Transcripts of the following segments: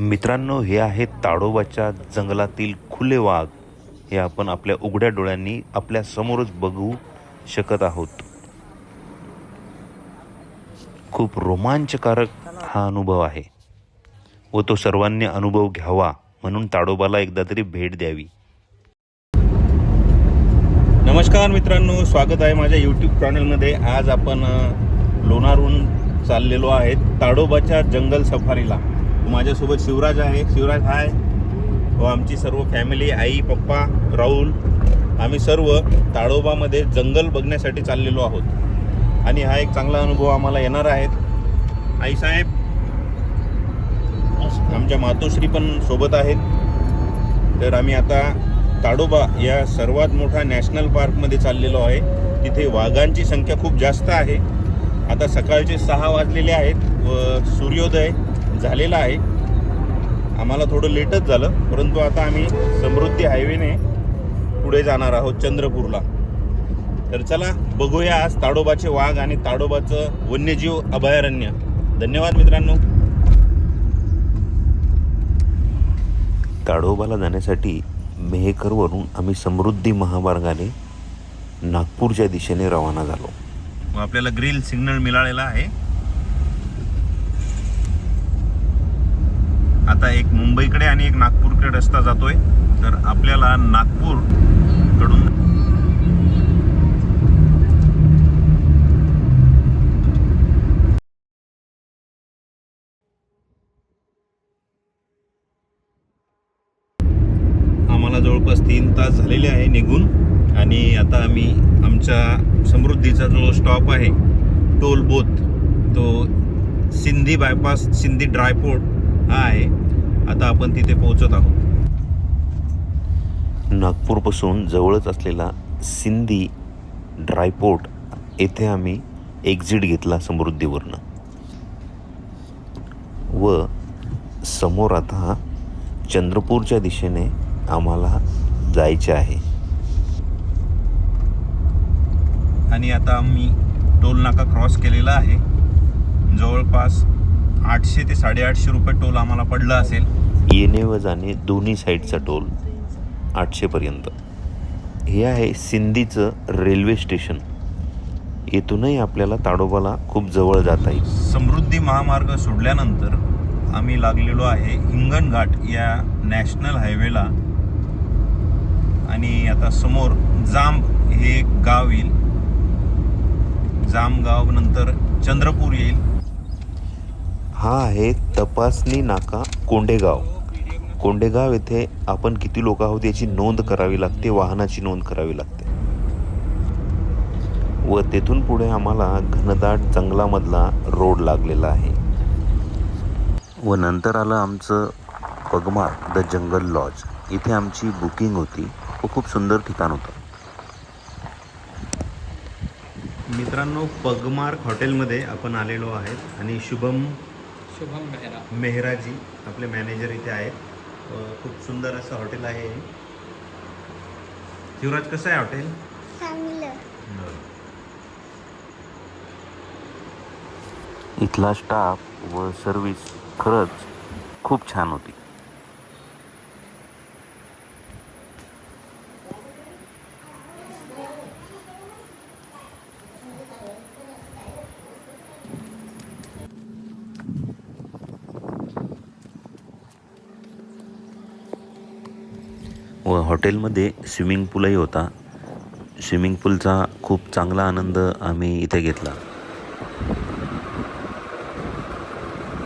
मित्रांनो हे आहे ताडोबाच्या जंगलातील खुले वाघ. हे आपण आपल्या उघड्या डोळ्यांनी आपल्या समोरच बघू शकत आहोत. खूप रोमांचकारक हा अनुभव आहे व तो सर्वांनी अनुभव घ्यावा म्हणून ताडोबाला एकदा तरी भेट द्यावी. नमस्कार मित्रांनो स्वागत आहे माझ्या यूट्यूब चॅनलमध्ये आज आपण लोणारहून चाललेलो आहे ताडोबाच्या जंगल सफारीला. माझ्यासोबत शिवराज आहे. शिवराज हाय हो, व आमची सर्व फॅमिली आई पप्पा राहुल आम्ही सर्व ताडोबामध्ये जंगल बघण्यासाठी चाललेलो आहोत. आणि हा एक चांगला अनुभव आम्हाला येणार आहेत आई साहेब आमच्या मातोश्री पण सोबत आहेत. तर आम्ही आता ताडोबा या सर्वात मोठा नॅशनल पार्कमध्ये चाललेलो आहे. तिथे वाघांची संख्या खूप जास्त आहे. आता सकाळचे सहा वाजलेले आहेत. व सूर्योदय झालेला आहे. आम्हाला थोडं लेटच झालं परंतु आता आम्ही समृद्धी हायवेने पुढे जाणार आहोत चंद्रपूरला. तर चला बघूया आज ताडोबाचे वाघ आणि ताडोबाचं वन्यजीव अभयारण्य. धन्यवाद मित्रांनो. ताडोबाला जाण्यासाठी मेहकरवरून आम्ही समृद्धी महामार्गाने नागपूरच्या दिशेने रवाना झालो. आपल्याला ग्रील सिग्नल मिळालेला आहे. आता एक मुंबईकडे आणि एक नागपूरकडे रस्ता जातोय. तर आपल्याला नागपूरकडून आम्हाला जवळपास तीन तास झालेले आहे निघून. आणि आता आम्ही आमच्या समृद्धीचा जो स्टॉप आहे टोल बोथ तो सिंधी बायपास सिंधी ड्रायपोर्ट हा आहे. आता आपण तिथे पोहोचत आहोत. नागपूरपासून जवळच असलेला सिंधी ड्रायपोर्ट येथे आम्ही एक्झिट घेतला समृद्धीवरनं. व समोर आता चंद्रपूरच्या दिशेने आम्हाला जायचे आहे. आणि आता आम्ही टोल नाका क्रॉस केलेला आहे. जवळपास आठशे ते साडेआठशे रुपये टोल आम्हाला पडला असेल. येणे व जाणे दोन्ही साईडचा टोल आठशेपर्यंत. हे आहे सिंधीचं रेल्वे स्टेशन. येथूनही आपल्याला ताडोबाला खूप जवळ जाता येईल. समृद्धी महामार्ग सोडल्यानंतर आम्ही लागलेलो आहे हिंगणघाट या नॅशनल हायवेला. आणि आता समोर जांब हे एक गाव येईल. जांब गाव नंतर चंद्रपूर येईल. हा आहे तपासणी नाका कोंडेगाव. कोंडेगाव येथे आपण किती लोक आहोत याची नोंद करावी लागते वाहनाची नोंद करावी लागते. व तेथून पुढे आम्हाला घनदाट जंगलामधला रोड लागलेला आहे. व नंतर आलं आमचं पगमार द जंगल लॉज. इथे आमची बुकिंग होती. व खूप सुंदर ठिकाण होतं. मित्रांनो पगमार्क हॉटेलमध्ये आपण आलेलो आहेत आणि शुभम शुभम मेहरा. मेहराजी आपले मॅनेजर इथे आहेत. खूप सुंदर असं हॉटेल आहे हे. शिवराज कसं आहे हॉटेल चांगलं. इथला स्टाफ व सर्विस खरंच खूप छान होती व हॉटेलमध्ये स्विमिंग पूलही होता. स्विमिंग पूलचा खूप चांगला आनंद आम्ही इथे घेतला.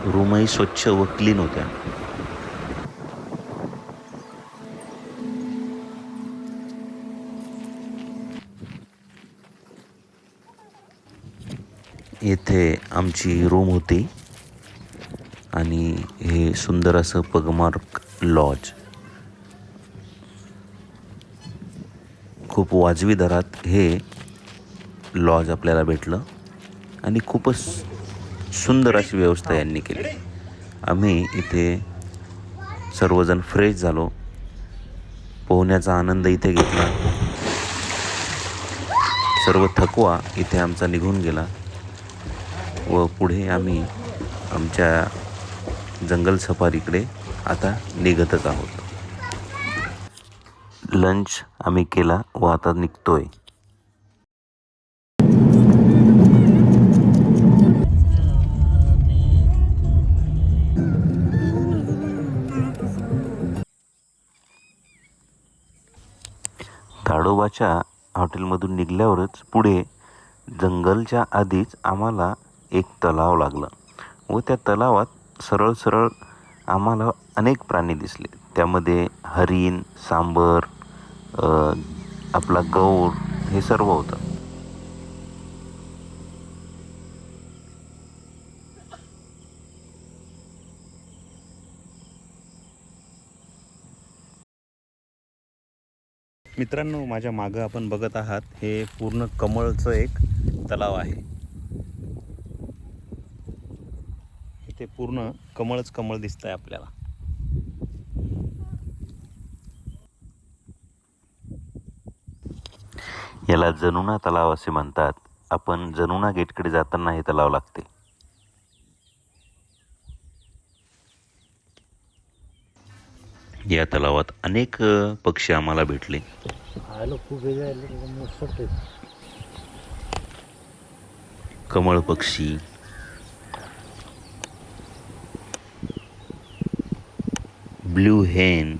रूमही स्वच्छ व क्लीन होत्या. येथे आमची रूम होती. आणि हे सुंदर असं पगमार्क लॉज. खूप वाजवी दरात हे लॉज आपल्याला भेटलं आणि खूपच सुंदर अशी व्यवस्था यांनी केली. आम्ही इथे सर्वजण फ्रेश झालो. पोहण्याचा आनंद इथे घेतला. सर्व थकवा इथे आमचा निघून गेला व पुढे आम्ही आमच्या जंगल सफारीकडे आता निघतच आहोत. लंच आम्ही केला व आता निघतोय. ताडोबाच्या हॉटेलमधून निघल्यावरच पुढे जंगलच्या आधीच आम्हाला एक तलाव लागला व त्या तलावात सरळ सरळ आम्हाला अनेक प्राणी दिसले. त्यामध्ये हरिण सांबर आपला गौर हे सर्व होतं. मित्रांनो माझ्या मागं आपण बघत आहात हे पूर्ण कमळचं एक तलाव आहे. इथे पूर्ण कमळच कमळ दिसत आहे आपल्याला. याला जनुना तलाव असे म्हणतात. आपण जनुना गेटकडे जाताना हे तलाव लागते. या तलावात अनेक पक्षी आम्हाला भेटले. कमळ पक्षी. ब्ल्यू हेन.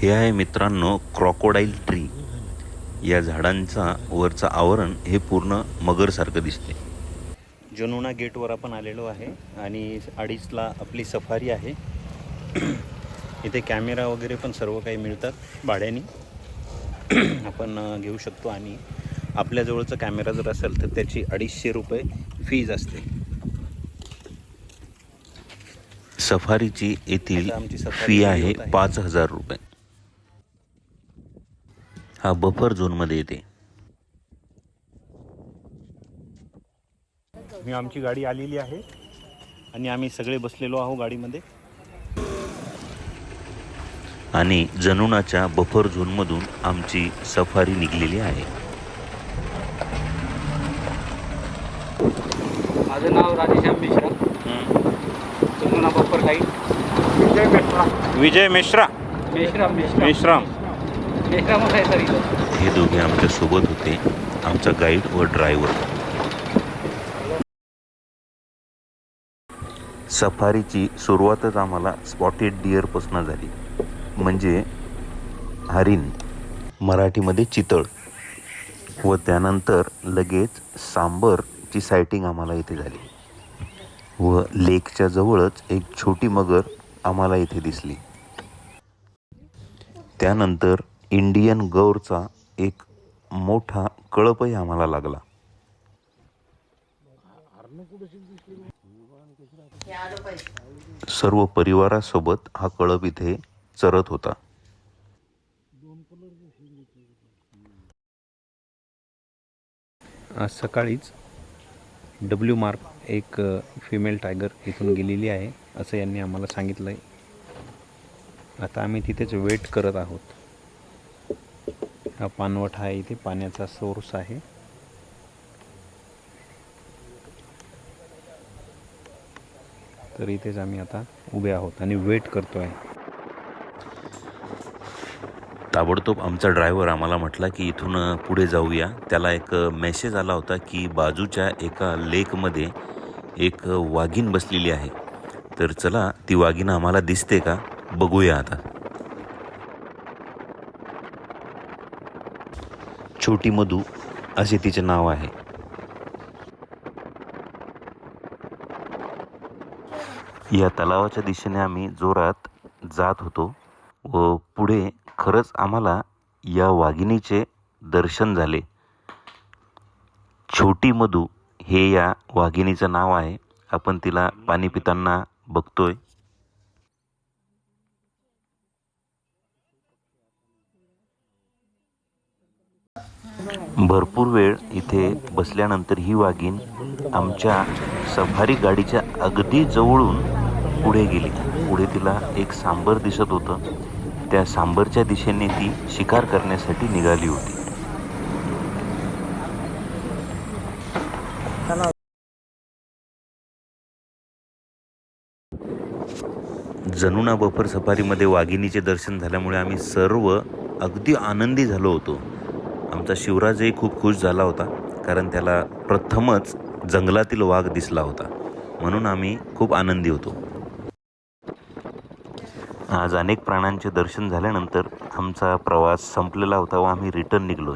हे आहे मित्रांनो क्रॉकोडाईल ट्री या झाडांचा वरचं आवरण हे पूर्ण मगरसारखं दिसते. जनुना गेटवर आपण आलेलो आहे आणि अडीचला आपली सफारी आहे. इथे कॅमेरा वगैरे पण सर्व काही मिळतात भाड्याने. आपण घेऊ शकतो आणि आपल्याजवळचा कॅमेरा जर असेल तर त्याची अडीचशे रुपये फीज असते. सफारीची येथील फी आहे. पाच हजार रुपये. हा बफर झोनमध्ये येते. मी आमची गाडी आलेली आहे आणि आम्ही सगळे बसलेलो आहो गाडीमध्ये. आणि जनुनाच्या बफर झोनमधून आमची सफारी निघलेली आहे. माझं नाव राधेश्याम मिश्रा तुम्हाला बप्पर काही विजय मिश्रा. मेश्राम मेश्राम मिश्राम मेश्रामच आहे सर इथं हे दोघे आमच्यासोबत होते. आमचा गाईड व ड्रायव्हर सफारीची सुरुवातच आम्हाला स्पॉटेड डिअरपासून झाली. म्हणजे हरिण. मराठीमध्ये चितळ. व त्यानंतर लगेच सांबरची सायटिंग आम्हाला इथे झाली. व लेकच्या जवळच एक छोटी मगर आम्हाला इथे दिसली. त्यानंतर इंडियन गौरचा एक मोठा कळपही आम्हाला लागला. सर्व परिवारासोबत हा कळप इथे चरत होता. आज सकाळीच डब्ल्यू मार्क एक फिमेल टायगर इथून गेलेली आहे असं यांनी आम्हाला सांगितलं आहे आता आम्ही तिथेच वेट करत आहोत. हा पानवठा आहे इथे पाण्याचा सोर्स आहे. तर इथेच आम्ही आता उभे आहोत आणि वेट करतो आहे ताबडतोब आमचा ड्रायव्हर आम्हाला म्हटला की इथून पुढे जाऊया. त्याला एक मेसेज आला होता की बाजूच्या एका लेकमध्ये एक वाघीण बसलेली आहे. तर चला ती वाघीण आम्हाला दिसते का? बघूया आता. छोटी मधू असे तिचे नाव आहे. या तलावाच्या दिशेने आम्ही जोरात जात होतो व पुढे खरंच आम्हाला या वाघिणीचे दर्शन झाले. छोटी मधू हे या वाघिणीचं नाव आहे. आपण तिला पाणी पिताना बघतोय. भरपूर वेळ इथे बसल्यानंतर ही वाघीण आमच्या सफारी गाडीच्या अगदी जवळून पुढे गेली. पुढे तिला एक सांबर दिसत होतं. त्या सांबरच्या दिशेने ती शिकार करण्यासाठी निघाली होती. जनुना बफर सफारीमध्ये वाघिणीचे दर्शन झाल्यामुळे आम्ही सर्व अगदी आनंदी झालो होतो. आमचा शिवराजही खूप खुश झाला होता कारण त्याला प्रथमच जंगलातील वाघ दिसला होता. म्हणून आम्ही खूप आनंदी होतो. आज अनेक प्राण्यांचे दर्शन झाल्यानंतर आमचा प्रवास संपलेला होता व आम्ही रिटर्न निघलो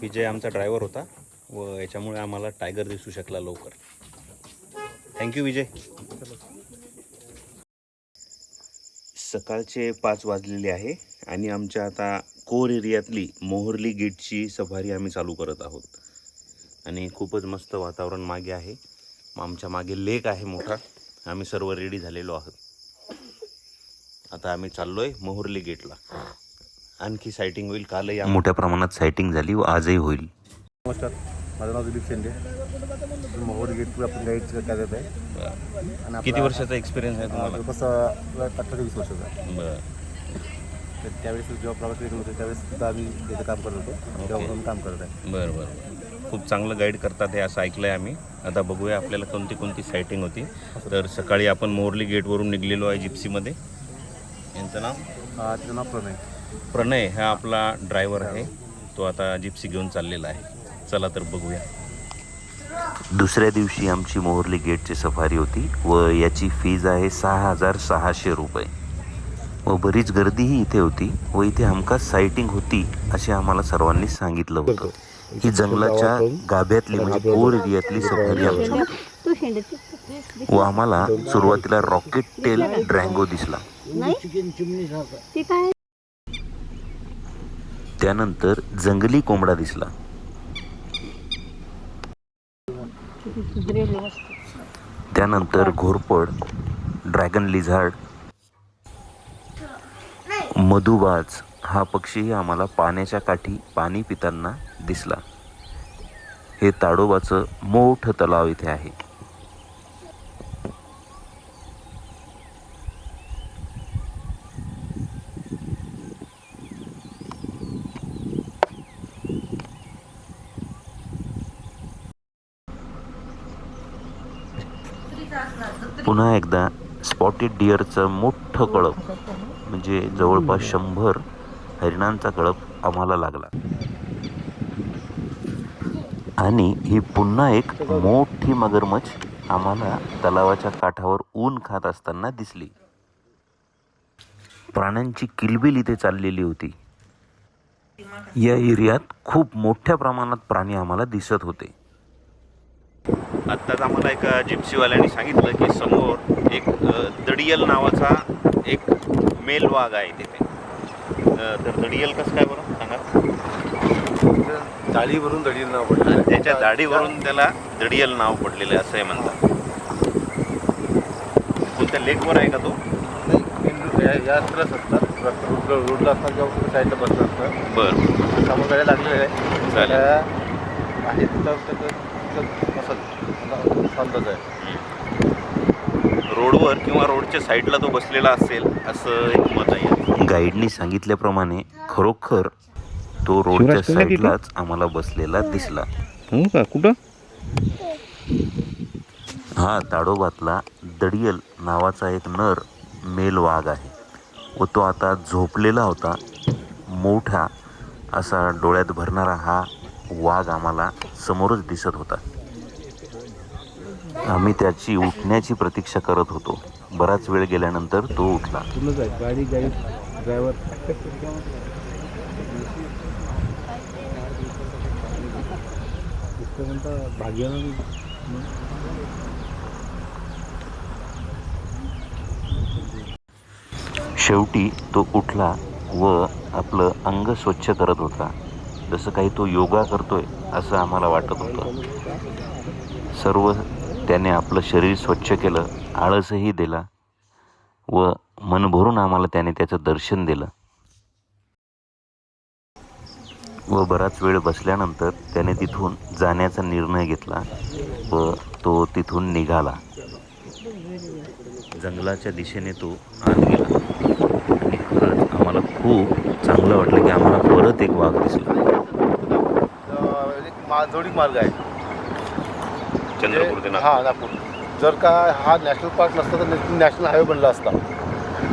विजय आमचा ड्रायव्हर होता व याच्यामुळे आम्हाला टायगर दिसू शकला लवकर. Thank you Vijay. सकाळचे पाच वाजलेले आहे आणि आमच्या आता कोर एरियातली मोहर्ली गेटची सफारी आम्ही चालू करत आहोत. आणि खूपच मस्त वातावरण मागे आहे. आमच्या मागे लेक आहे मोठा. आम्ही सर्व रेडी झालेलो आहोत. आता आम्ही चाललोय मोहर्ली गेटला. आणखी सायटिंग होईल. कालही मोठ्या प्रमाणात सायटिंग झाली. व आजही होईल. नमस्कार. माझं नाव दिलीप शेंडे. मोहोर गेटवर आपण गाईडचं कार्यरत आहे. किती वर्षाचा एक्सपिरियन्स आहे तुम्हाला? जवळपास अं, अठरा ते वीस वर्षाचा आहे. बरं. तर त्यावेळेस जेव्हा प्रवास करत होतो त्यावेळेस सुद्धा आम्ही तिथं काम करत होतो. तेव्हापासून काम करत आहे. बरं बरं. खूप चांगलं गाईड करतात हे असं ऐकलं आहे आम्ही. आता बघूया आपल्याला कोणती कोणती सायटिंग होती. तर सकाळी आपण मोरली गेटवरून निघलेलो आहे जिप्सीमध्ये. यांचं नाव? अं, तिचं नाव प्रणय. प्रणय हा आपला ड्रायव्हर आहे. तो आता जिप्सी घेऊन चाललेला आहे. चला तर बघूया. दुसऱ्या दिवशी आमची मोहर्ली गेटची सफारी होती व याची फीज आहे सहा हजार सहाशे रुपये. व बरीच गर्दीही इथे होती व इथे हमखास सायटिंग होती असे आम्हाला सर्वांनी सांगितलं होतं. ही जंगलाच्या गाभ्यातली म्हणजे कोर एरियातली सफारी आमची. व आम्हाला सुरुवातीला रॉकेट टेल ड्रँगो दिसला. त्यानंतर जंगली कोंबडा दिसला. त्यानंतर घोरपड ड्रॅगन लिझार्ड मधुबाज हा पक्षीही आम्हाला पाण्याच्या काठी पाणी पिताना दिसला. हे ताडोबाचं मोठं तलाव इथे आहे. पुन्हा एकदा स्पॉटेड डिअरचं मोठं कळप. म्हणजे जवळपास शंभर हरिणांचा कळप आम्हाला लागला. आणि ही पुन्हा एक मोठी मगरमच्छ आम्हाला तलावाच्या काठावर ऊन खात असताना दिसली. प्राण्यांची किलबिल इथे चाललेली होती. या एरियात खूप मोठ्या प्रमाणात प्राणी आम्हाला दिसत होते. आत्ताच आम्हाला एका जिप्सीवाल्याने सांगितलं की समोर एक दडियल नावाचा एक मेल वाघ आहे तिथे तर दडियल कसं काय बरं सांगा डाळीवरून दळी नाव पडलं त्याच्या दाढीवरून त्याला दडियल नाव पडलेलं आहे असं आहे म्हणतात कोणत्या लेकवर आहे का तो या असतात रोडला असतात किंवा साईडला बसलं असतं बरं आहे चालेल आहे तिथं असं मला अंदाज आहे रोडवर किंवा रोडच्या साईडला तो बसलेला असेल असं एक मत आहे. गाईडनी सांगितल्याप्रमाणे खरोखर तो रोडच्या साईडलाच आम्हाला बसलेला दिसला. हो का? कुठं? हा ताडोबातला दडियल नावाचा एक नर मेल वाघ आहे. व तो आता झोपलेला होता. मोठा असा डोळ्यात भरणारा हा वाघ आम्हाला समोरच दिसत होता. आम्ही त्याची उठण्याची प्रतीक्षा करत होतो. बराच वेळ गेल्यानंतर तो उठला. गाडी ड्रायव्हर भाग्यानं शेवटी तो उठला व आपलं अंग स्वच्छ करत होता. जसं काही तो योगा करतोय असं आम्हाला वाटत होतं. सर्व त्याने आपलं शरीर स्वच्छ केलं आळसही दिला व मन भरून आम्हाला त्याने त्याचं दर्शन दिलं. व बराच वेळ बसल्यानंतर त्याने तिथून जाण्याचा निर्णय घेतला व तो तिथून निघाला. जंगलाच्या दिशेने तो आत गेला. आणि खरंच आम्हाला खूप चांगलं वाटलं की आम्हाला परत एक वाघ दिसला. एक मार्ग आहे चंद्रपूर ते नागपूर. हा नागपूर. जर का हा नॅशनल पार्क नसता तर नॅशनल हायवे बनला असता.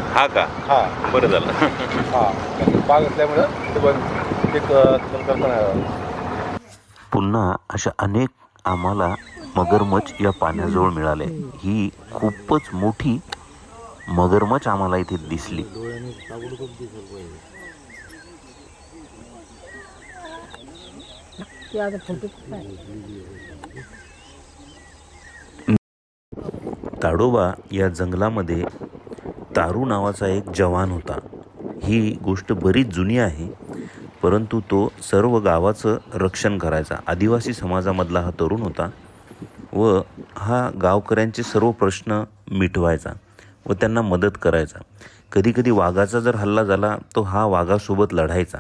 हा का? हा. बरं झालं. हा. बाग असल्यामुळं ते पण ते क- करता नाही आलं. पुन्हा अशा अनेक आम्हाला मगरमच्छ या पाण्याजवळ मिळाले. ही खूपच मोठी मगरमच्छ आम्हाला इथे दिसली. ते आता फोटो काय ताडोबा या जंगलामध्ये तारू नावाचा एक जवान होता. ही गोष्ट बरीच जुनी आहे परंतु तो सर्व गावाचं रक्षण करायचा. आदिवासी समाजामधला हा तरुण होता व हा गावकऱ्यांचे सर्व प्रश्न मिटवायचा व त्यांना मदत करायचा. कधीकधी वाघाचा जर हल्ला झाला तो हा वाघासोबत लढायचा.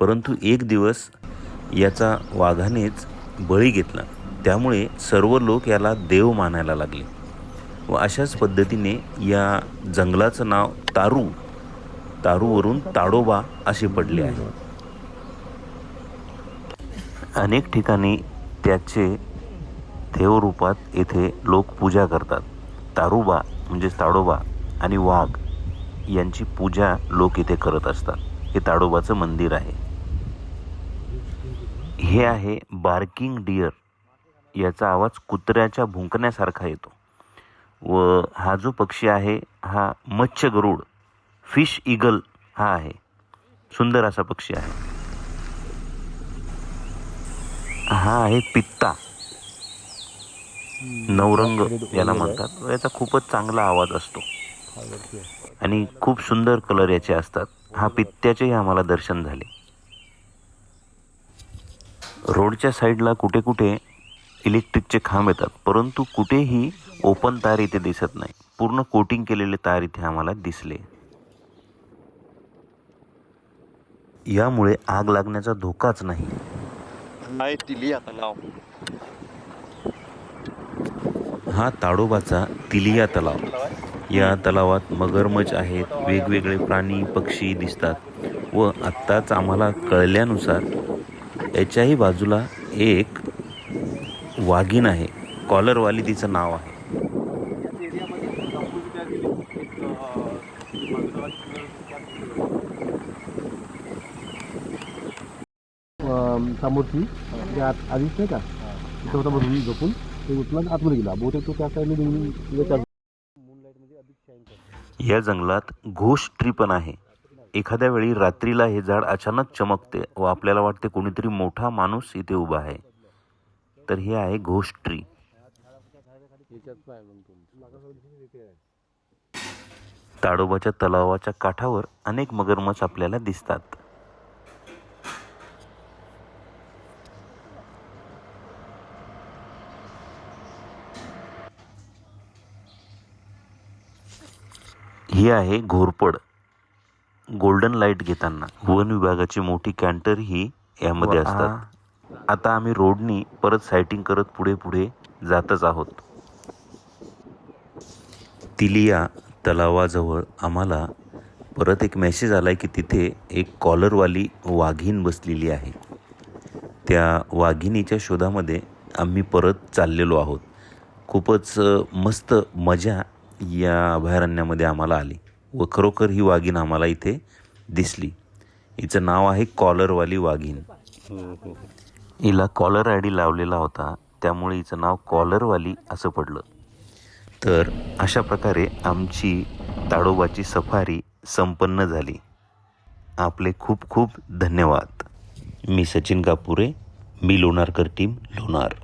परंतु एक दिवस याचा वाघानेच बळी घेतला. त्यामुळे सर्व लोक याला देव मानायला लागले. व अशाच पद्धतीने या जंगलाचं नाव तारू तारूवरून ताडोबा असे पडले आहे. अनेक ठिकाणी त्याचे देवरूपात येथे लोक पूजा करतात. तारुबा म्हणजेच ताडोबा आणि वाघ यांची पूजा लोक इथे करत असतात. हे ताडोबाचं मंदिर आहे. हे आहे बार्किंग डिअर. याचा आवाज कुत्र्याच्या भुंकण्यासारखा येतो. व हा जो पक्षी आहे हा मच्छ गरुड फिश इगल हा आहे. सुंदर असा पक्षी आहे. हा आहे पित्ता. नवरंग याला म्हणतात. याचा खूपच चांगला आवाज असतो. आणि खूप सुंदर कलर याचे असतात. हा पित्त्याचेही आम्हाला दर्शन झाले. रोडच्या साईडला कुठे कुठे इलेक्ट्रिकचे खांब येतात परंतु कुठेही ओपन तार इथे दिसत नाही. पूर्ण कोटिंग केलेले तार इथे आम्हाला दिसले. यामुळे आग लागण्याचा धोकाच नाही. हा ताडोबाचा तिलिया तलाव. या तलावात मगरमच्छ आहेत वेगवेगळे प्राणी पक्षी दिसतात व आत्ताच आम्हाला कळल्यानुसार याच्याही बाजूला एक वाघीण आहे. कॉलरवाली तिचं नाव आहे. समोरची आधीच नाही का? तिथं होता बसून झोपून ते आतमध्ये गेला. बहुतेक तो त्या साईडने निघून या जंगलात घोष ट्री पण आहे. एखाद्या वेळी रात्रीला हे झाड अचानक चमकते व आपल्याला वाटते कोणीतरी मोठा माणूस इथे उभा आहे. तर हे आहे घोष ट्री ताडोबाच्या तलावाच्या काठावर अनेक मगरमच्छ आपल्याला दिसतात. ही आहे घोरपड. गोल्डन लाइट घेताना वन विभागाची मोठी कॅन्टर ही यामध्ये असतात. आता आम्ही रोडनी परत सायटिंग करत पुढे पुढे जातच आहोत. तिलिया तलावाजवळ आम्हाला परत एक मेसेज आला आहे की तिथे एक कॉलरवाली वाघीण बसलेली आहे. त्या वाघिणीच्या शोधामध्ये आम्ही परत चाललेलो आहोत. खूपच मस्त मजा या अभयारण्यामध्ये आम्हाला आली व खरोखर ही वाघीण आम्हाला इथे दिसली. हिचं नाव आहे कॉलरवाली वाघीण. हिला कॉलर आय डी लावलेला होता त्यामुळे हिचं नाव कॉलरवाली असं पडलं. तर अशा प्रकारे आमची ताडोबाची सफारी संपन्न झाली. आपले खूप खूप धन्यवाद. मी सचिन कापुरे मी लोणारकर टीम लोणार.